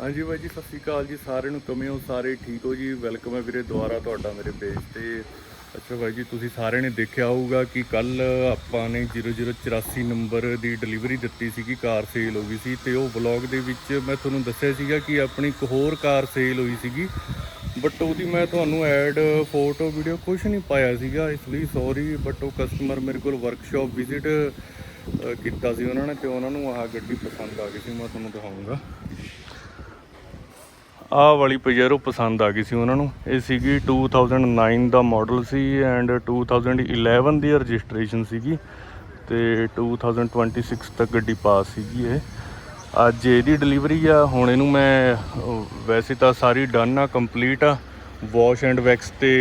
ਹਾਂਜੀ ਬਾਈ ਜੀ, ਸਤਿ ਸ਼੍ਰੀ ਅਕਾਲ ਜੀ ਸਾਰਿਆਂ ਨੂੰ। ਕਿਵੇਂ ਹੋ ਸਾਰੇ? ਠੀਕ ਹੋ ਜੀ? ਵੈਲਕਮ ਹੈ ਵੀਰੇ ਦੁਬਾਰਾ ਤੁਹਾਡਾ ਮੇਰੇ ਪੇਜ ਤੇ। ਅੱਛਾ ਬਾਈ ਜੀ, ਤੁਸੀਂ ਸਾਰਿਆਂ ਨੇ ਦੇਖਿਆ ਹੋਊਗਾ ਕਿ ਕੱਲ ਆਪਾਂ ਨੇ 0084 ਨੰਬਰ ਦੀ ਡਿਲੀਵਰੀ ਦਿੱਤੀ ਸੀਗੀ, ਕਾਰ ਸੇਲ ਹੋ ਗਈ ਸੀ ਤੇ ਉਹ ਵਲੌਗ ਦੇ ਵਿੱਚ ਮੈਂ ਤੁਹਾਨੂੰ ਦੱਸਿਆ ਸੀਗਾ ਕਿ ਆਪਣੀ ਇੱਕ ਹੋਰ ਕਾਰ ਸੇਲ ਹੋਈ ਸੀਗੀ। ਬਟ ਉਹਦੀ ਮੈਂ ਤੁਹਾਨੂੰ ਐਡ ਫੋਟੋ ਵੀਡੀਓ ਕੁਝ ਨਹੀਂ ਪਾਇਆ ਸੀਗਾ, ਇਸ ਲਈ ਸੌਰੀ ਬਟ ਉਹ ਕਸਟਮਰ ਮੇਰੇ ਕੋਲ ਵਰਕਸ਼ਾਪ ਵਿਜ਼ਿਟ ਕੀਤਾ ਸੀ ਉਹਨਾਂ ਨੇ ਤੇ ਉਹਨਾਂ ਨੂੰ ਆਹ ਗੱਡੀ ਪਸੰਦ ਆ ਗਈ ਸੀ, ਮੈਂ ਤੁਹਾਨੂੰ ਦਿਖਾਉਂਗਾ। ਆਹ ਵਾਲੀ ਪਜੇਰੋ ਪਸੰਦ ਆ ਗਈ ਸੀ ਉਹਨਾਂ ਨੂੰ। ਇਹ ਸੀਗੀ 2009 ਦਾ ਮਾਡਲ ਸੀ ਐਂਡ 2011 ਦੀ ਰਜਿਸਟ੍ਰੇਸ਼ਨ ਸੀਗੀ ਤੇ 2026 ਤੱਕ ਗੱਡੀ ਪਾਸ ਸੀਗੀ ਇਹ। ਅੱਜ ਇਹਦੀ ਡਿਲੀਵਰੀ ਆ, ਹੁਣ ਇਹਨੂੰ ਮੈਂ, ਵੈਸੇ ਤਾਂ ਸਾਰੀ ਡਨ ਆ ਕੰਪਲੀਟ ਆ। ਵਾਸ਼ ਐਂਡ ਵੈਕਸ ਤੇ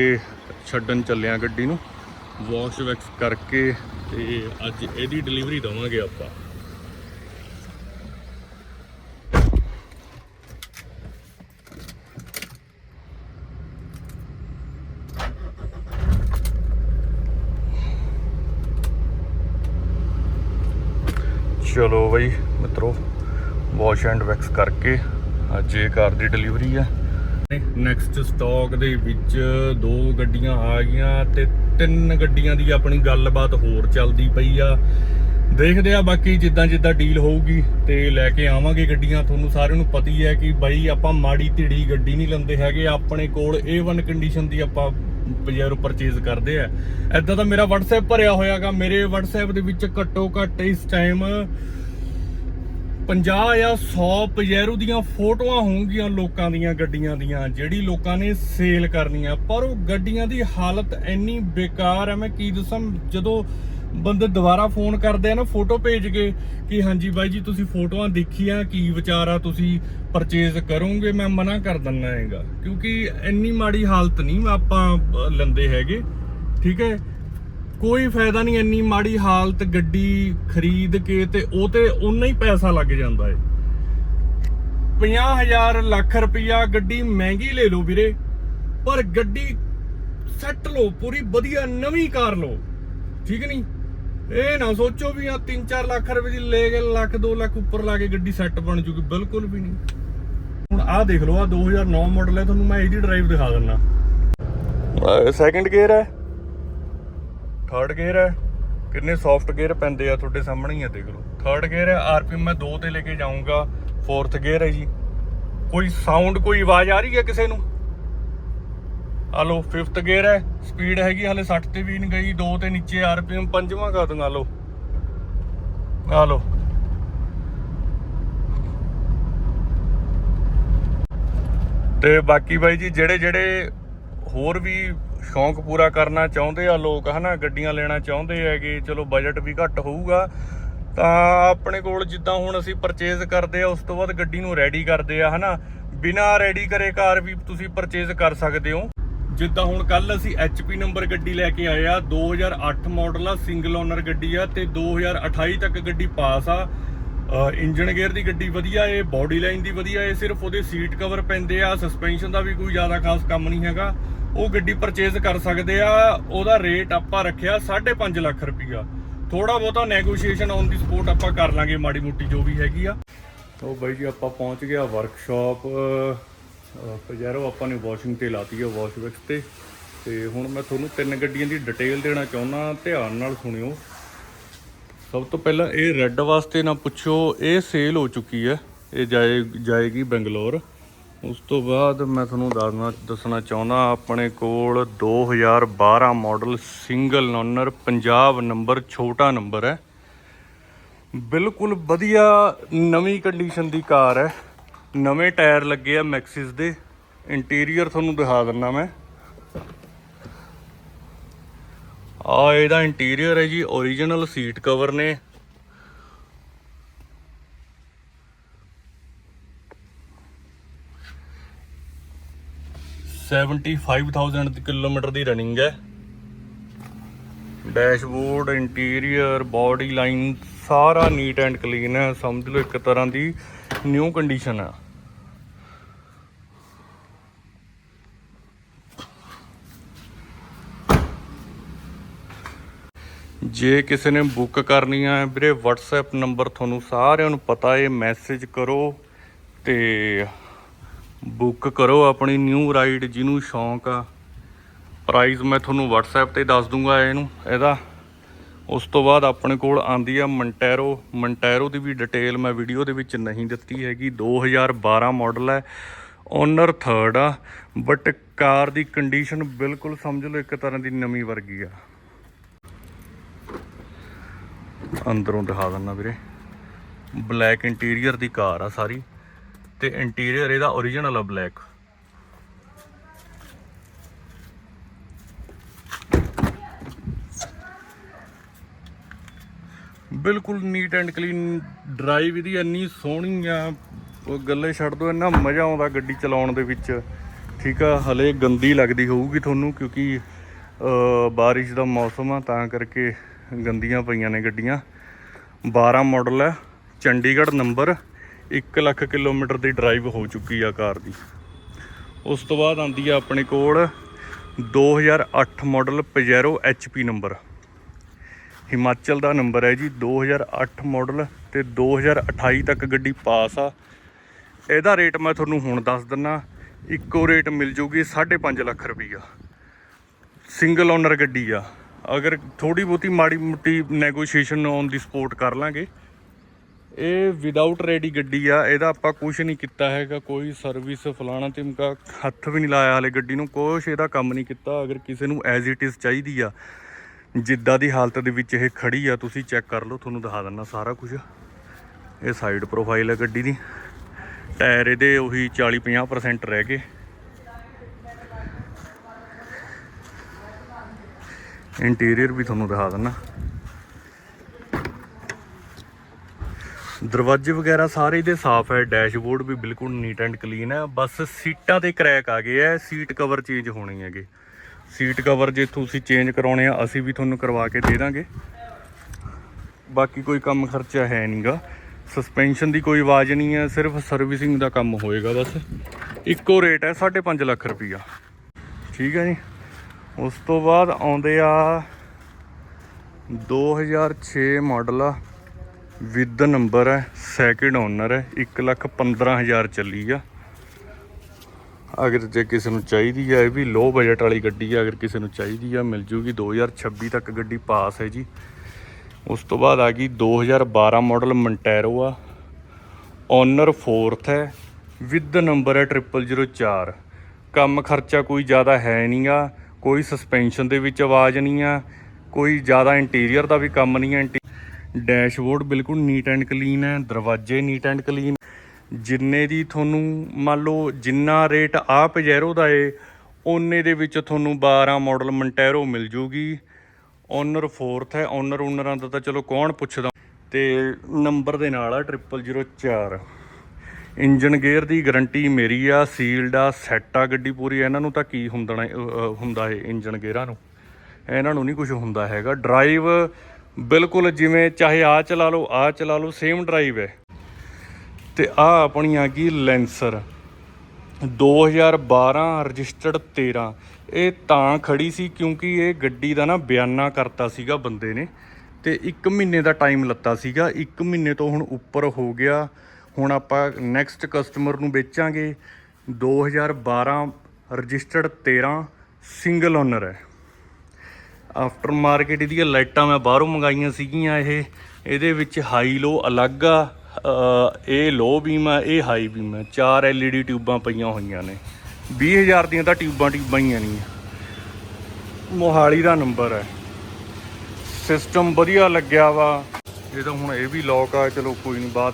ਛੱਡਣ ਚੱਲਿਆ ਗੱਡੀ ਨੂੰ। ਵਾਸ਼ ਵੈਕਸ ਕਰਕੇ ਤੇ ਅੱਜ ਇਹਦੀ ਡਿਲੀਵਰੀ ਦਵਾਂਗੇ ਆਪਾਂ। ਚਲੋ ਬਈ, ਮਿੱਤਰੋ ਵਾਸ਼ ਐਂਡ ਵੈਕਸ ਕਰਕੇ ਅੱਜ ਇਹ ਕਾਰ ਦੀ ਡਿਲੀਵਰੀ ਆ ਨੈਕਸਟ ਸਟਾਕ ਦੇ ਵਿੱਚ ਦੋ ਗੱਡੀਆਂ ਆ ਗਈਆਂ ਤੇ ਤਿੰਨ ਗੱਡੀਆਂ ਦੀ ਆਪਣੀ ਗੱਲਬਾਤ ਹੋਰ ਚੱਲਦੀ ਪਈ ਆ। ਦੇਖਦੇ ਆ ਬਾਕੀ ਜਿੱਦਾਂ ਜਿੱਦਾਂ ਡੀਲ ਹੋਊਗੀ ਤੇ ਲੈ ਕੇ ਆਵਾਂਗੇ ਗੱਡੀਆਂ। ਤੁਹਾਨੂੰ ਸਾਰਿਆਂ ਨੂੰ ਪਤਾ ਹੀ ਹੈ ਕਿ ਬਾਈ ਆਪਾਂ ਮਾੜੀ ਧਿੜੀ ਗੱਡੀ ਨਹੀਂ ਲੈਂਦੇ ਹੈਗੇ। ਆਪਣੇ ਕੋਲ A1 ਕੰਡੀਸ਼ਨ ਦੀ ਆਪਾਂ ਪਜੇਰੋ ਪਰਚੇਜ਼ ਕਰਦੇ ਆ। ਐਦਾਂ ਤਾਂ ਮੇਰਾ WhatsApp ਭਰਿਆ ਹੋਇਆਗਾ ਮੇਰੇ WhatsApp ਦੇ ਵਿੱਚ ਘੱਟੋ ਘੱਟ ਇਸ ਟਾਈਮ 50 ਜਾਂ 100 ਪਜੈਰੂ ਦੀਆਂ ਫੋਟੋਆਂ ਹੋਣਗੀਆਂ ਲੋਕਾਂ ਦੀਆਂ, ਗੱਡੀਆਂ ਦੀਆਂ, ਜਿਹੜੀ ਲੋਕਾਂ ਨੇ ਸੇਲ ਕਰਨੀਆਂ। ਪਰ ਉਹ ਗੱਡੀਆਂ ਦੀ ਹਾਲਤ ਇੰਨੀ ਬੇਕਾਰ ਹੈ ਮੈਂ ਕੀ ਦੱਸਾਂ, ਜਦੋਂ ਬੰਦੇ ਦੁਬਾਰਾ ਫੋਨ ਕਰਦੇ ਆ ਨਾ ਫੋਟੋ ਭੇਜ ਕੇ ਕਿ ਹਾਂਜੀ ਬਾਈ ਜੀ ਤੁਸੀਂ ਫੋਟੋਆਂ ਦੇਖੀਆਂ ਕੀ ਵਿਚਾਰ ਆ ਤੁਸੀਂ ਪਰਚੇਜ਼ ਕਰੋਗੇ ਮੈਂ ਮਨਾ ਕਰ ਦਿੰਦਾ ਹੈਗਾ। ਕਿਉਂਕਿ ਇੰਨੀ ਮਾੜੀ ਹਾਲਤ ਨਹੀਂ ਆਪਾਂ ਅਹ, ਲੈਂਦੇ ਹੈਗੇ ਠੀਕ ਹੈ? ਕੋਈ ਫਾਇਦਾ ਨਹੀਂ ਇੰਨੀ ਮਾੜੀ ਹਾਲਤ ਗੱਡੀ ਖਰੀਦ ਕੇ ਤੇ ਉਹ ਤੇ ਉਨਾ ਹੀ ਪੈਸਾ ਲੱਗ ਜਾਂਦਾ ਏ 50000 ਲੱਖ ਰੁਪਇਆ ਗੱਡੀ ਮਹਿੰਗੀ ਲੈ ਲਓ ਵੀਰੇ ਪਰ ਗੱਡੀ ਸੈੱਟ ਲਓ ਪੂਰੀ ਵਧੀਆ ਨਵੀਂ ਕਾਰ ਲਓ ਠੀਕ ਨਹੀਂ? ਇਹ ਨਾ ਸੋਚੋ ਵੀ ਆ 3-4 ਲੱਖ ਰੁਪਏ ਦੀ ਲੈ ਕੇ ਲੱਖ 2 ਲੱਖ ਉੱਪਰ ਲਾ ਕੇ ਗੱਡੀ ਸੈੱਟ ਬਣ ਜੂਗੀ, ਬਿਲਕੁਲ ਵੀ ਨਹੀਂ। ਹੁਣ ਆਹ ਦੇਖ ਲਓ ਆ 2009 ਮਾਡਲ ਹੈ ਤੁਹਾਨੂੰ ਮੈਂ ਇਹਦੀ ਡਰਾਈਵ ਦਿਖਾ ਦਿੰਨਾ। ਸੈਕੰਡ ਗੇਅਰ ਹੈ ਥਰਡ ਗੇਅਰ ਹੈ ਕਿੰਨੇ ਸੌਫਟ ਗੇਅਰ ਪੈਂਦੇ ਆ ਤੁਹਾਡੇ ਸਾਹਮਣੇ ਹੀ ਆ, ਦੇਖ ਲਓ। ਥਰਡ ਗੇਅਰ ਹੈ ਆਰਪੀਐਮ ਮੈਂ 2 ਤੇ ਲੈ ਕੇ ਜਾਊਂਗਾ ਫੋਰਥ ਗੇਅਰ ਹੈ ਜੀ। ਕੋਈ ਸਾਊਂਡ ਕੋਈ ਆਵਾਜ਼ ਆ ਰਹੀ ਹੈ ਕਿਸੇ ਨੂੰ? ਆ ਲਓ ਫਿਫਥ ਗੇਅਰ ਹੈ ਸਪੀਡ ਹੈਗੀ ਹਲੇ 60 ਤੇ ਵੀ ਨਹੀਂ ਗਈ 2 ਤੇ ਨੀਚੇ ਆਰਪੀਐਮ, ਪੰਜਵਾਂ ਕਰ ਦੂੰਗਾ ਲਓ। ਆ ਲਓ। ਤੇ ਬਾਕੀ ਬਾਈ ਜੀ, ਜਿਹੜੇ ਜਿਹੜੇ ਹੋਰ ਵੀ ਸ਼ੌਂਕ ਪੂਰਾ ਕਰਨਾ ਚਾਹੁੰਦੇ ਆ ਲੋਕ, ਹਨਾ, ਗੱਡੀਆਂ ਲੈਣਾ ਚਾਹੁੰਦੇ ਹੈਗੇ, ਚਲੋ ਬਜਟ ਵੀ ਘੱਟ ਹੋਊਗਾ, ਤਾਂ ਆਪਣੇ ਕੋਲ ਜਿੱਦਾਂ ਹੁਣ ਅਸੀਂ ਪਰਚੇਜ਼ ਕਰਦੇ ਆ, ਉਸ ਤੋਂ ਬਾਅਦ ਗੱਡੀ ਨੂੰ ਰੈਡੀ ਕਰਦੇ ਆ, ਹਨਾ। ਬਿਨਾ ਰੈਡੀ ਕਰੇ ਕਾਰ ਵੀ ਤੁਸੀਂ ਪਰਚੇਜ਼ ਕਰ ਸਕਦੇ ਹੋ। ਜਿੱਦਾਂ ਹੁਣ ਕੱਲ ਅਸੀਂ HP ਨੰਬਰ ਗੱਡੀ ਲੈ ਕੇ ਆਏ ਆ 2008 ਮਾਡਲ ਆ ਸਿੰਗਲ ਓਨਰ ਗੱਡੀ ਆ ਤੇ 2028 ਤੱਕ ਗੱਡੀ ਪਾਸ ਆ। ਇੰਜਨ ਗੇਅਰ ਦੀ ਗੱਡੀ ਵਧੀਆ ਏ ਬਾਡੀ ਲਾਈਨ ਦੀ ਵਧੀਆ ਏ, ਸਿਰਫ ਉਹਦੇ ਸੀਟ ਕਵਰ ਪੈਂਦੇ ਆ ਸਸਪੈਂਸ਼ਨ ਦਾ ਵੀ ਕੋਈ ਜ਼ਿਆਦਾ ਖਾਸ ਕੰਮ ਨਹੀਂ ਹੈਗਾ। ਉਹ ਗੱਡੀ ਪਰਚੇਜ਼ ਕਰ ਸਕਦੇ ਆ, ਉਹਦਾ ਰੇਟ ਆਪਾਂ ਰੱਖਿਆ 5.5 ਲੱਖ ਰੁਪਈਆ। ਥੋੜਾ ਬਹੁਤਾ ਨੈਗੋਸ਼ੀਏਸ਼ਨ ਔਨ ਦੀ ਸਪੋਰਟ ਆਪਾਂ ਕਰ ਲਾਂਗੇ, ਮਾੜੀ ਮੋਟੀ ਜੋ ਵੀ ਹੈਗੀ ਆ। ਉਹ ਬਾਈ ਜੀ ਆਪਾਂ ਪਹੁੰਚ ਗਿਆ ਵਰਕਸ਼ਾਪ ਪਜੈਰੋ ਆਪਾਂ ਨੇ ਵਾਸ਼ਿੰਗ ਤੇ ਲਾਤੀ ਹੈ ਵਾਸ਼ ਵਿਕਸ ਤੇ। ਤੇ ਹੁਣ ਮੈਂ ਤੁਹਾਨੂੰ ਤਿੰਨ ਗੱਡੀਆਂ ਦੀ ਡਿਟੇਲ ਦੇਣਾ ਚਾਹੁੰਦਾ, ਧਿਆਨ ਨਾਲ ਸੁਣਿਓ। ਸਭ ਤੋਂ ਪਹਿਲਾਂ ਇਹ ਰੈੱਡ ਵਾਸਤੇ ਨਾ ਪੁੱਛੋ ਇਹ ਸੇਲ ਹੋ ਚੁੱਕੀ ਹੈ ਇਹ ਜਾਏ, ਜਾਏਗੀ ਬੰਗਲੌਰ। ਉਸ ਤੋਂ ਬਾਅਦ ਮੈਂ ਤੁਹਾਨੂੰ ਦੱਸਣਾ ਦੱਸਣਾ ਚਾਹੁੰਦਾ, ਆਪਣੇ ਕੋਲ 2012 model single owner Punjab number ਛੋਟਾ ਨੰਬਰ ਹੈ। ਬਿਲਕੁਲ ਵਧੀਆ ਨਵੀਂ ਕੰਡੀਸ਼ਨ ਦੀ ਕਾਰ ਹੈ। ਨਵੇਂ ਟਾਇਰ ਲੱਗੇ ਆ ਮੈਕਸਿਸ ਦੇ। ਇੰਟੀਰੀਅਰ ਤੁਹਾਨੂੰ ਦਿਖਾ ਦਿੰਦਾ ਮੈਂ। ਆ ਇਹਦਾ ਇੰਟੀਰੀਅਰ ਹੈ ਜੀ origignal ਸੀਟ ਕਵਰ ਨੇ। ਸੈਵਨਟੀ ਫਾਈਵ ਦੀ ਕਿਲੋਮੀਟਰ ਦੀ ਰਨਿੰਗ ਹੈ। ਡੈਸ਼ਬੋਰਡ ਇੰਟੀਰੀਅਰ ਬਾਡੀ ਲਾਈਨ ਸਾਰਾ ਨੀਟ ਐਂਡ ਕਲੀਨ ਹੈ, ਸਮਝ ਲਓ ਇੱਕ ਤਰ੍ਹਾਂ ਦੀ ਨਿਊ ਕੰਡੀਸ਼ਨ ਹੈ। ਜੇ ਕਿਸੇ ਨੇ ਬੁੱਕ ਕਰਨੀ ਆ ਵੀਰੇ WhatsApp ਨੰਬਰ ਤੁਹਾਨੂੰ ਸਾਰਿਆਂ ਨੂੰ ਪਤਾ ਹੈ ਮੈਸੇਜ ਕਰੋ ਤੇ ਬੁੱਕ ਕਰੋ ਆਪਣੀ ਨਿਊ ਰਾਈਡ ਜਿਹਨੂੰ ਸ਼ੌਂਕ ਆ। ਪ੍ਰਾਈਸ ਮੈਂ ਤੁਹਾਨੂੰ WhatsApp ਤੇ ਦੱਸ ਦੂੰਗਾ ਇਹਨੂੰ, ਇਹਦਾ। ਉਸ ਤੋਂ ਬਾਅਦ ਆਪਣੇ ਕੋਲ ਆਂਦੀ ਆ ਮੰਟੈਰੋ ਮੰਟੈਰੋ ਦੀ ਵੀ ਡਿਟੇਲ ਮੈਂ ਵੀਡੀਓ ਦੇ ਵਿੱਚ ਨਹੀਂ ਦਿੱਤੀ ਹੈਗੀ। 2012 ਮਾਡਲ ਹੈ। ਓਨਰ ਥਰਡ ਆ। ਬਟ ਕਾਰ ਦੀ ਕੰਡੀਸ਼ਨ ਬਿਲਕੁਲ ਸਮਝ ਲਓ ਇੱਕ ਤਰ੍ਹਾਂ ਦੀ ਨਵੀਂ ਵਰਗੀ ਆ। ਅੰਦਰੋਂ ਦਿਖਾ ਦਿੰਦਾ ਵੀਰੇ। ਬਲੈਕ ਇੰਟੀਰੀਅਰ ਦੀ ਕਾਰ ਆ ਸਾਰੀ। ਤੇ ਇੰਟੀਰੀਅਰ ਇਹਦਾ origignal ਆ ਬਲੈਕ ਬਿਲਕੁਲ ਨੀਟ ਐਂਡ ਕਲੀਨ ਡਰਾਈਵ ਇਹਦੀ ਇੰਨੀ ਸੋਹਣੀ ਆ। ਉਹ ਗੱਲੇ ਛੱਡ ਦੋ ਇੰਨਾ ਮਜ਼ਾ ਆਉਂਦਾ ਗੱਡੀ ਚਲਾਉਣ ਦੇ ਵਿੱਚ। ਠੀਕ ਆ, ਹਲੇ ਗੰਦੀ ਲੱਗਦੀ ਹੋਊਗੀ ਤੁਹਾਨੂੰ ਕਿਉਂਕਿ ਬਾਰਿਸ਼ ਦਾ ਮੌਸਮ ਆ, ਤਾਂ ਕਰਕੇ ਗੰਦੀਆਂ ਪਈਆਂ ਨੇ ਗੱਡੀਆਂ। 12 ਮਾਡਲ ਹੈ ਚੰਡੀਗੜ੍ਹ ਨੰਬਰ 1 ਲੱਖ ਕਿਲੋਮੀਟਰ ਦੀ ਡਰਾਈਵ ਹੋ ਚੁੱਕੀ ਆ ਕਾਰ ਦੀ। ਉਸ ਤੋਂ ਬਾਅਦ ਆਂਦੀ ਆ ਆਪਣੇ ਕੋਲ 2008 model Pajero HP number. Himachal ਦਾ ਨੰਬਰ ਹੈ ਜੀ 2008 ਮਾਡਲ ਤੇ 2028 ਤੱਕ ਗੱਡੀ ਪਾਸ ਆ। ਇਹਦਾ ਰੇਟ ਮੈਂ ਤੁਹਾਨੂੰ ਹੁਣ ਦੱਸ ਦਿੰਨਾ। ਇੱਕੋ ਰੇਟ ਮਿਲ ਜੂਗੀ 5.5 ਲੱਖ ਰੁਪਈਆ। ਸਿੰਗਲ ਓਨਰ ਗੱਡੀ ਆ। ਅਗਰ ਥੋੜੀ ਬਹੁਤੀ ਮਾੜੀ ਮੁੱਟੀ ਨੈਗੋਸ਼ੀਏਸ਼ਨ ਔਨ ਦੀ ਸਪੋਰਟ ਕਰ ਲਾਂਗੇ। ਇਹ ਵਿਦਆਊਟ ਰੈਡੀ ਗੱਡੀ ਆ। ਇਹਦਾ ਆਪਾਂ ਕੁਝ ਨਹੀਂ ਕੀਤਾ ਹੈਗਾ। ਕੋਈ ਸਰਵਿਸ ਫਲਾਣਾ ਤਿਮਕਾ ਹੱਥ ਵੀ ਨਹੀਂ ਲਾਇਆ ਹਲੇ ਗੱਡੀ ਨੂੰ। ਕੁਛ ਇਹਦਾ ਕੰਮ ਨਹੀਂ ਕੀਤਾ। ਅਗਰ ਕਿਸੇ ਨੂੰ ਐਜ਼ ਇਟ ਇਜ਼ ਚਾਹੀਦੀ ਆ ਜਿੱਦਾਂ ਦੀ ਹਾਲਤ ਦੇ ਵਿੱਚ ਇਹ ਖੜੀ ਆ, ਤੁਸੀਂ ਚੈੱਕ ਕਰ ਲਓ, ਤੁਹਾਨੂੰ ਦਿਖਾ ਦਿੰਦਾ ਸਾਰਾ ਕੁਝ। ਇਹ ਸਾਈਡ ਪ੍ਰੋਫਾਈਲ ਹੈ ਗੱਡੀ ਦੀ। ਟਾਇਰ ਇਹਦੇ ਉਹੀ 40 50% ਰਹਿ ਗਏ। ਇੰਟੀਰੀਅਰ ਵੀ ਤੁਹਾਨੂੰ ਦਿਖਾ ਦਿੰਦਾ। ਦਰਵਾਜ਼ੇ ਵਗੈਰਾ ਸਾਰੇ ਦੇ ਸਾਫ਼ ਹੈ ਡੈਸ਼ਬੋਰਡ ਵੀ ਬਿਲਕੁਲ ਨੀਟ ਐਂਡ ਕਲੀਨ ਹੈ ਬਸ ਸੀਟਾਂ ਤੇ ਕਰੈਕ ਆ ਗਏ ਐ ਸੀਟ ਕਵਰ ਚੇਂਜ ਹੋਣੇ ਹੈਗੇ। ਸੀਟ ਕਵਰ ਜੇ ਤੁਸੀਂ ਚੇਂਜ ਕਰਾਉਣੇ ਆ, ਅਸੀਂ ਵੀ ਤੁਹਾਨੂੰ ਕਰਵਾ ਕੇ ਦੇ ਦਾਂਗੇ। ਬਾਕੀ ਕੋਈ ਕੰਮ ਖਰਚਾ ਹੈ ਨਹੀਂਗਾ ਸਸਪੈਂਸ਼ਨ ਦੀ ਕੋਈ ਆਵਾਜ਼ ਨਹੀਂ ਹੈ, ਸਿਰਫ ਸਰਵਿਸਿੰਗ ਦਾ ਕੰਮ ਹੋਏਗਾ ਬਸ। ਇੱਕੋ ਰੇਟ ਹੈ 5.5 ਲੱਖ ਰੁਪਈਆ। ਠੀਕ ਹੈ ਜੀ? ਉਸ ਤੋਂ ਬਾਅਦ ਆਉਂਦੇ ਆ 2006 ਮਾਡਲ ਆ। ਵਿਦ ਨੰਬਰ ਹੈ ਸੈਕਿੰਡ ਓਨਰ ਹੈ 1 ਲੱਖ 15000 ਚੱਲੀ ਆ। ਅਗਰ ਜੇ ਕਿਸੇ ਨੂੰ ਚਾਹੀਦੀ ਆ ਇਹ ਵੀ ਲੋ ਬਜਟ ਵਾਲੀ ਗੱਡੀ ਆ, ਅਗਰ ਕਿਸੇ ਨੂੰ ਚਾਹੀਦੀ ਆ, ਮਿਲ ਜੂਗੀ। 2026 ਤੱਕ ਗੱਡੀ ਪਾਸ ਹੈ ਜੀ। ਉਸ ਤੋਂ ਬਾਅਦ ਆ ਗਈ 2012 ਮਾਡਲ ਮੰਟੈਰੋ ਆ। ਓਨਰ 4th ਹੈ। ਵਿਦ ਨੰਬਰ ਹੈ 0004 ਕੰਮ ਖਰਚਾ ਕੋਈ ਜ਼ਿਆਦਾ ਹੈ ਨਹੀਂਗਾ ਕੋਈ ਸਸਪੈਂਸ਼ਨ ਦੇ ਵਿੱਚ ਆਵਾਜ਼ ਨਹੀਂ ਆ। ਕੋਈ ਜ਼ਿਆਦਾ ਇੰਟੀਰੀਅਰ ਦਾ ਵੀ ਕੰਮ ਨਹੀਂ ਹੈ ਇੰਟੀ- ਡੈਸ਼ਬੋਰਡ ਬਿਲਕੁਲ ਨੀਟ ਐਂਡ ਕਲੀਨ ਹੈ। ਦਰਵਾਜ਼ੇ ਨੀਟ ਐਂਡ ਕਲੀਨ ਜਿੰਨੇ ਦੀ ਤੁਹਾਨੂੰ ਮੰਨ ਲਓ ਜਿੰਨਾ ਰੇਟ ਆ ਪਜੈਰੋ ਦਾ ਏ, ਓਨੇ ਦੇ ਵਿੱਚ ਤੁਹਾਨੂੰ 12 ਮਾਡਲ ਮੰਟੈਰੋ ਮਿਲ ਜੂਗੀ। ਓਨਰ 4th ਹੈ ਓਨਰ ਓਨਰਾਂ ਦਾ ਤਾਂ ਚਲੋ ਕੌਣ ਪੁੱਛਦਾ। ਤੇ ਨੰਬਰ ਦੇ ਨਾਲ ਆ 0004 ਇੰਜਨ ਗੇਅਰ ਦੀ ਗਾਰੰਟੀ ਮੇਰੀ ਆ ਸੀਲਡ ਆ ਸੈੱਟ ਆ ਗੱਡੀ ਪੂਰੀ। ਇਹਨਾਂ ਨੂੰ ਤਾਂ ਕੀ ਹੁੰਦਾ ਹੁੰਦਾ ਏ ਇੰਜਨ ਗੇਅਰਾਂ ਨੂੰ? ਇਹਨਾਂ ਨੂੰ ਨਹੀਂ ਕੁਝ ਹੁੰਦਾ ਹੈਗਾ। ਡਰਾਈਵ ਬਿਲਕੁਲ ਜਿਵੇਂ ਚਾਹੇ ਆ ਚਲਾ ਲਓ ਆ ਚਲਾ ਲਓ ਸੇਮ ਡਰਾਈਵ ਹੈ। ਤੇ ਆ ਆਪਣੀ ਆ ਗਈ ਲੈਂਸਰ। 2012 ਰਜਿਸਟਰਡ 13 ਇਹ ਤਾਂ ਖੜੀ ਸੀ ਕਿਉਂਕਿ ਇਹ ਗੱਡੀ ਦਾ ਨਾ ਬਿਆਨਾ ਕਰਤਾ ਸੀਗਾ ਬੰਦੇ ਨੇ ਤੇ 1 ਮਹੀਨੇ ਦਾ ਟਾਈਮ ਲੱਤਾ ਸੀਗਾ। 1 ਮਹੀਨੇ ਤੋਂ ਹੁਣ ਉੱਪਰ ਹੋ ਗਿਆ। ਹੁਣ ਆਪਾਂ ਨੈਕਸਟ ਕਸਟਮਰ ਨੂੰ ਵੇਚਾਂਗੇ। 2012 ਰਜਿਸਟਰਡ 13 ਸਿੰਗਲ ਓਨਰ ਹੈ। ਆਫਟਰ ਮਾਰਕੀਟ ਇਹਦੀਆਂ ਲਾਈਟਾਂ ਮੈਂ ਬਾਹਰੋਂ ਮੰਗਾਈਆਂ ਸੀਗੀਆਂ ਇਹ। ਇਹਦੇ ਵਿੱਚ ਹਾਈ ਲੋ ਅਲੱਗ ਆ। ਇਹ ਲੋ ਬੀਮ ਹੈ, ਇਹ ਹਾਈ ਬੀਮ ਹੈ। ਚਾਰ LED ਟਿਊਬਾਂ ਪਈਆਂ ਹੋਈਆਂ ਨੇ। 20000 ਦੀਆਂ ਤਾਂ ਟਿਊਬਾਂ ਟਿਊਬਾਂ ਹੀ ਨਹੀਂ ਮੋਹਾਲੀ ਦਾ ਨੰਬਰ ਹੈ। ਸਿਸਟਮ ਵਧੀਆ ਲੱਗਿਆ ਵਾ। ਇਹ ਤਾਂ ਹੁਣ ਇਹ ਵੀ ਲੋਕ ਆ, ਚਲੋ ਕੋਈ ਨਹੀਂ ਬਾਤ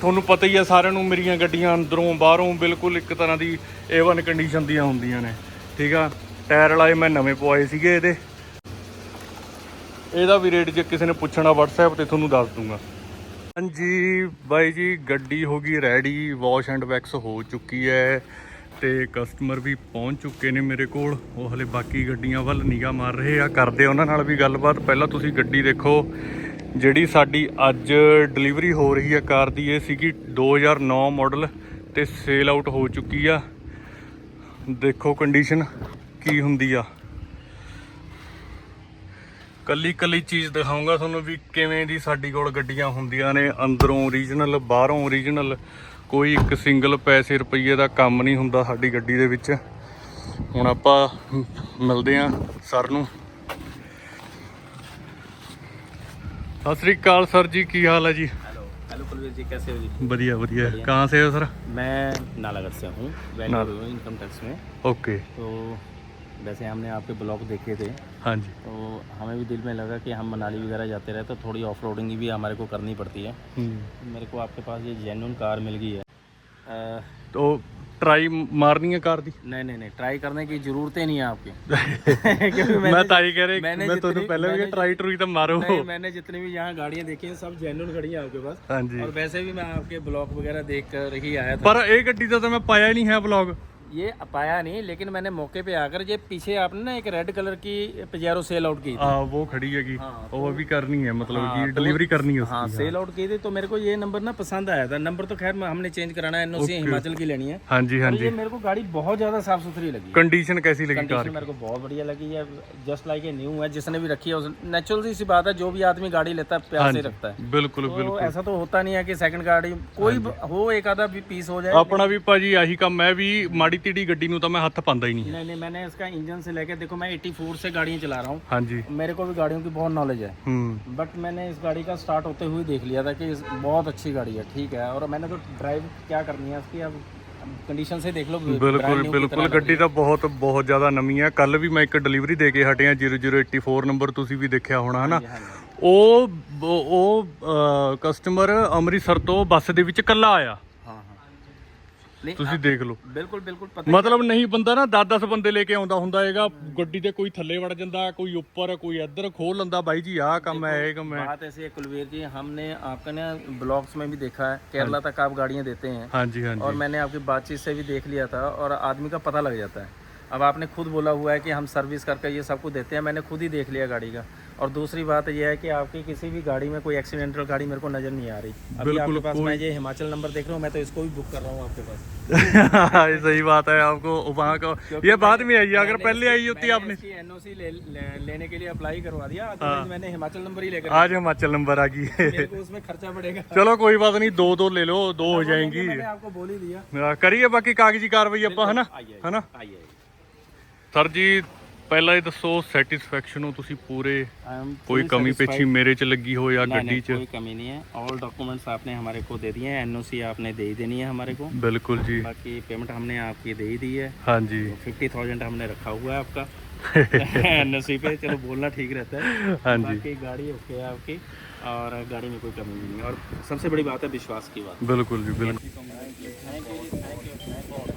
ਤੁਹਾਨੂੰ ਪਤਾ ਹੀ ਆ, ਸਾਰਿਆਂ ਨੂੰ ਮੇਰੀਆਂ ਗੱਡੀਆਂ ਅੰਦਰੋਂ, ਬਾਹਰੋਂ ਬਿਲਕੁਲ ਇੱਕ ਤਰ੍ਹਾਂ ਦੀ A1 ਕੰਡੀਸ਼ਨ ਦੀਆਂ ਹੁੰਦੀਆਂ ਨੇ। ਠੀਕ ਆ? ਟਾਇਰ ਵਾਲੇ ਮੈਂ ਨਵੇਂ ਪਵਾਏ ਸੀਗੇ ਇਹਦੇ। ਇਹਦਾ ਵੀ ਰੇਟ ਜੇ ਕਿਸੇ ਨੇ ਪੁੱਛਣਾ WhatsApp ਤੇ ਤੁਹਾਨੂੰ ਦੱਸ ਦੂੰਗਾ। ਹਾਂਜੀ ਬਾਈ ਜੀ, ਗੱਡੀ ਹੋ ਗਈ ਰੈਡੀ ਵਾਸ਼ ਐਂਡ ਵੈਕਸ ਹੋ ਚੁੱਕੀ ਹੈ ਤੇ ਕਸਟਮਰ ਵੀ ਪਹੁੰਚ ਚੁੱਕੇ ਨੇ ਮੇਰੇ ਕੋਲ। ਉਹ ਹਲੇ ਬਾਕੀ ਗੱਡੀਆਂ ਵੱਲ ਨਿਗਾਹ ਮਾਰ ਰਹੇ ਆ। ਕਰਦੇ ਉਹਨਾਂ ਨਾਲ ਵੀ ਗੱਲਬਾਤ। ਪਹਿਲਾਂ ਤੁਸੀਂ ਗੱਡੀ ਦੇਖੋ, ਜਿਹੜੀ ਸਾਡੀ ਅੱਜ ਡਿਲੀਵਰੀ ਹੋ ਰਹੀ ਹੈ ਕਾਰ ਦੀ, ਇਹ ਸੀਗੀ 2009 ਮਾਡਲ ਤੇ ਸੇਲ ਆਊਟ ਹੋ ਚੁੱਕੀ ਆ। ਦੇਖੋ ਕੰਡੀਸ਼ਨ ਕੀ ਹੁੰਦੀ ਆ। ਕੱਲੀ ਕੱਲੀ ਚੀਜ਼ ਦਿਖਾਉਂਗਾ ਤੁਹਾਨੂੰ ਵੀ ਕਿਵੇਂ ਦੀ ਸਾਡੀ ਕੋਲ ਗੱਡੀਆਂ ਹੁੰਦੀਆਂ ਨੇ ਅੰਦਰੋਂ ਓਰੀਜਨਲ ਬਾਹਰੋਂ ਓਰੀਜਨਲ ਕੋਈ ਇੱਕ ਸਿੰਗਲ ਪੈਸੇ ਰੁਪਈਏ ਦਾ ਕੰਮ ਨਹੀਂ ਹੁੰਦਾ ਸਾਡੀ ਗੱਡੀ ਦੇ ਵਿੱਚ ਹੁਣ ਆਪਾਂ ਮ- ਮਿਲਦੇ ਆਂ ਸਰ ਨੂੰ ਸਤਿ ਸ੍ਰੀ ਅਕਾਲ ਸਰ ਜੀ ਕੀ ਹਾਲ ਹੈ ਜੀ हेलो हेलो कुलवीर जी कैसे हो जी ਵਧੀਆ ਵਧੀਆ ਕਹਾਂ ਸੇ ਹੋ ਸਰ मैं नालागढ़ से हूँ नाल- वैल्यू इनकम टैक्स में ਓਕੇ तो वैसे हमने आपके ब्लॉग देखे थे हाँ जी। तो हमें भी दिल में लगा कि हम मनाली वगैरह जाते रहे तो थोड़ी ऑफ़ रोडिंग भी हमारे को करनी पड़ती है। हम्म। मेरे को आपके पास ये जेनुन कार मिल गई है। आ, तो ट्राई मारनी है कार दी? नहीं नहीं नहीं ट्राई करने की ज़रूरत ही नहीं है आपकी। मैं ताई कह रहे मैंने मैं तो पहले भी ट्राई ट्रुई तो मारो। मैंने जितनी भी यहाँ गाड़ियाँ देखी हैं सब जेनुअन खड़ी हैं आपके पास। हाँ जी। और वैसे भी मैं आपके ब्लॉग वगैरह देख कर ही आया था। पर एक गड्डी तो मैं पाया ही नहीं है ब्लॉग। ये पाया नहीं लेकिन मैंने मौके पे आकर ये पीछे आपने ना एक रेड कलर की पजेरो सेल आउट की हाँ वो खड़ी है की हाँ, तो, वो अभी करनी है मतलब हाँ, कि डिलीवरी तो, करनी है हाँ, सेल आउट की थी तो मेरे को ये नंबर ना पसंद आया था नंबर तो खैर हमने चेंज कराना है एनओसी हिमाचल की लेनी है हाँ जी हाँ जी मेरे को गाड़ी बहुत ज्यादा साफ सुथरी लगी कंडीशन कैसी लगी कार मेरे को बहुत बढ़िया लगी है जस्ट लाइक ए न्यू है जिसने भी रखी है नेचुरल सी बात है जो भी आदमी गाड़ी लेता है प्यार से रखता है बिल्कुल बिल्कुल ऐसा तो होता नहीं है की सेकंड गाड़ी कोई हो एक आधा पीस हो जाए अपना भी भाजी आही काम मैं भी माड़ी ਤੀੜੀ ਗੱਡੀ ਨੂੰ ਤਾਂ ਮੈਂ ਹੱਥ ਪਾਉਂਦਾ ਹੀ ਨਹੀਂ नहीं नहीं मैंने इसका इंजन से लेके देखो मैं 84 से गाड़ियाँ चला रहा हूँ ਹਾਂਜੀ मेरे को भी गाड़ियों की बहुत नॉलेज है ਹੂੰ बट मैंने इस गाड़ी का स्टार्ट होते हुए देख लिया था कि इस- बहुत अच्छी गाड़ी है ठीक है और मैंने तो ड्राइव क्या करनी है इसकी अब कंडीशन से देख लो ਬਿਲਕੁਲ brand new ਬਿਲਕੁਲ कितना ਗੱਡੀ ਤਾਂ ਬਹੁਤ ਬਹੁਤ ਜ਼ਿਆਦਾ ਨਵੀਂ ਹੈ ਕੱਲ ਵੀ ਮੈਂ ਇੱਕ ਡਿਲੀਵਰੀ ਦੇ ਕੇ ਹਟਿਆ 0084 ਨੰਬਰ ਤੁਸੀਂ ਵੀ ਦੇਖਿਆ ਹੋਣਾ ਹਨਾ हाँ जी। ਉਹ ਉਹ ਕਸਟਮਰ ਅੰਮ੍ਰਿਤਸਰ ਤੋਂ ਬੱਸ ਦੇ ਵਿੱਚ ਇਕੱਲਾ ਆਇਆ हाँ हाँ नहीं ਤੁਸੀਂ ਦੇਖ ਲਓ बिल्कुल बिल्कुल पता ਮਤਲਬ ਨਹੀਂ ਬੰਦਾ ਨਾ 10-10 ਬੰਦੇ ਲੈ ਕੇ ਆਉਂਦਾ ਹੁੰਦਾ ਹੈਗਾ ਗੱਡੀ ਦੇ ਕੋਈ ਥੱਲੇ ਵੜ ਜਾਂਦਾ ਕੋਈ ਉੱਪਰ ਕੋਈ ਇੱਧਰ ਖੋਲ ਲੈਂਦਾ ਬਾਈ ਜੀ ਆਹ ਕੰਮ ਹੈ ਇਹ ਕੰਮ ਹੈ बात ऐसी है कुलवीर जी हमने आपका ना ब्लॉग्स में भी देखा है केरला तक आप गाड़ियाँ देते हैं ਹਾਂਜੀ ਹਾਂਜੀ और मैंने आपकी बातचीत से भी देख लिया था और आदमी का पता लग जाता है अब आपने खुद बोला हुआ है कि हम सर्विस करके ये सब कुछ देते हैं मैंने खुद ही देख लिया गाड़ी का। और दूसरी बात यह है कि आपकी किसी भी गाड़ी में कोई एक्सीडेंटल गाड़ी मेरे को नज़र नहीं आ रही। अभी आपके पास मैं ये हिमाचल नंबर देख रहा हूँ मैं तो इसको भी बुक कर रहा हूँ आपके पास। सही बात है आपको वहाँ का ये बात में आई अगर पहले आई होती आपने। एनओसी ले, सी लेने के लिए अप्लाई करवा दिया हाँ। मैंने हिमाचल नंबर ही लेकर आज हिमाचल नंबर आ गई है। उसमें खर्चा पड़ेगा। चलो कोई बात नहीं दो दो ले लो दो हो जाएँगी। आपको बोल ही दिया। हाँ, करिए बाकी कागज़ी कार्रवाई अब है ना? है ना? आइए। ਸਰ ਜੀ ਪਹਿਲਾਂ ਇਹ ਦੱਸੋ ਸੈਟੀਸਫੈਕਸ਼ਨ ਹੋ ਤੁਸੀਂ ਪੂਰੇ आई एम ਕੋਈ कमी ਕਮੀ ਪੇਛੀ ਮੇਰੇ 'ਚ ਲੱਗੀ ਹੋ ਜਾਂ ਗੱਡੀ 'ਚ कोई कमी नहीं है ऑल डॉक्यूमेंट्स आपने हमारे को दे दिए हैं एनओसी आपने दे ही देनी है हमारे को ਬਿਲਕੁਲ ਜੀ बाकी पेमेंट हमने आपकी दे ही दी है ਹਾਂਜੀ फिफ्टी थाउजेंड हमने रखा हुआ है आपका एनओसी पे चलो बोलना ठीक रहता है ਹਾਂਜੀ बाकी गाड़ी ओके है आपकी और गाड़ी में कोई कमी नहीं है और सबसे बड़ी बात है विश्वास की बात बिल्कुल जी बिल्कुल थैंक यू जी थैंक यू थैंक यू